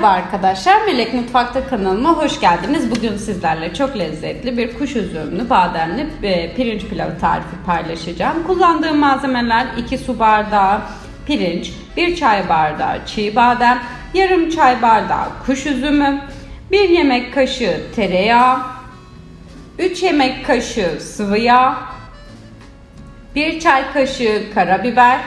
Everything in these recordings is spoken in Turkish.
Merhaba arkadaşlar, Melek Mutfak'ta kanalıma hoş geldiniz. Bugün sizlerle çok lezzetli bir kuş üzümlü bademli e, pirinç pilavı tarifi paylaşacağım. Kullandığım malzemeler 2 su bardağı pirinç, 1 çay bardağı çiğ badem, yarım çay bardağı kuş üzümü, 1 yemek kaşığı tereyağı, 3 yemek kaşığı sıvı yağ, 1 çay kaşığı karabiber,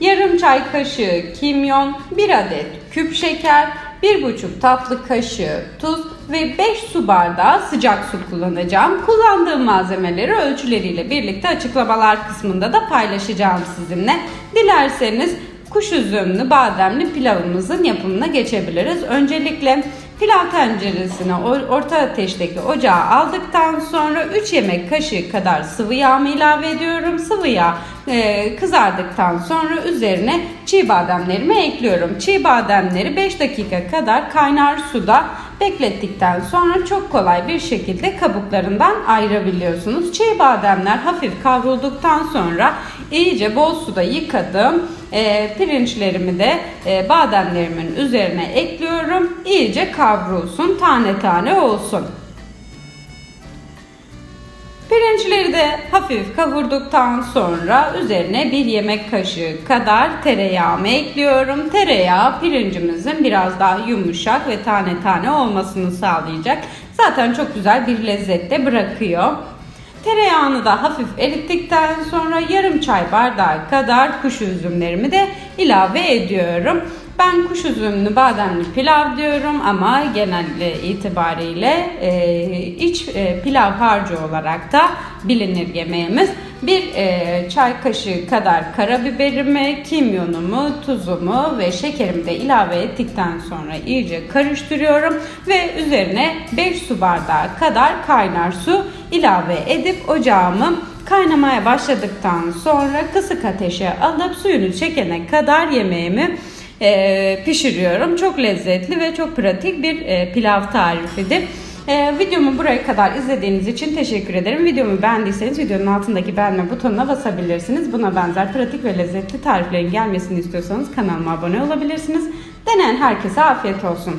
Yarım çay kaşığı kimyon, 1 adet küp şeker, 1,5 tatlı kaşığı tuz ve 5 su bardağı sıcak su kullanacağım. Kullandığım malzemeleri ölçüleriyle birlikte açıklamalar kısmında da paylaşacağım sizinle. Dilerseniz kuş üzümlü bademli pilavımızın yapımına geçebiliriz. Öncelikle pilav tenceresine or- orta ateşteki ocağa aldıktan sonra 3 yemek kaşığı kadar sıvı yağımı ilave ediyorum. Sıvı yağ e, kızardıktan sonra üzerine çiğ bademlerimi ekliyorum. Çiğ bademleri 5 dakika kadar kaynar suda beklettikten sonra çok kolay bir şekilde kabuklarından ayırabiliyorsunuz. Çiğ bademler hafif kavrulduktan sonra iyice bol suda yıkadım. E, pirinçlerimi de e, bademlerimin üzerine ekliyorum. İyice kavrulsun, tane tane olsun. Pirinçleri de hafif kavurduktan sonra üzerine bir yemek kaşığı kadar tereyağımı ekliyorum. Tereyağı pirincimizin biraz daha yumuşak ve tane tane olmasını sağlayacak. Zaten çok güzel bir lezzette bırakıyor. Tereyağını da hafif erittikten sonra yarım çay bardağı kadar kuş üzümlerimi de ilave ediyorum. Ben kuş üzümlü bademli pilav diyorum ama genel itibariyle e, iç e, pilav harcı olarak da bilinir yemeğimiz. Bir e, çay kaşığı kadar karabiberimi, kimyonumu, tuzumu ve şekerimi de ilave ettikten sonra iyice karıştırıyorum ve üzerine 5 su bardağı kadar kaynar su ilave edip ocağımı kaynamaya başladıktan sonra kısık ateşe alıp suyunu çekene kadar yemeğimi e, pişiriyorum. Çok lezzetli ve çok pratik bir e, pilav tarifidir. E, videomu buraya kadar izlediğiniz için teşekkür ederim. Videomu beğendiyseniz videonun altındaki beğenme butonuna basabilirsiniz. Buna benzer pratik ve lezzetli tariflerin gelmesini istiyorsanız kanalıma abone olabilirsiniz. Deneyen herkese afiyet olsun.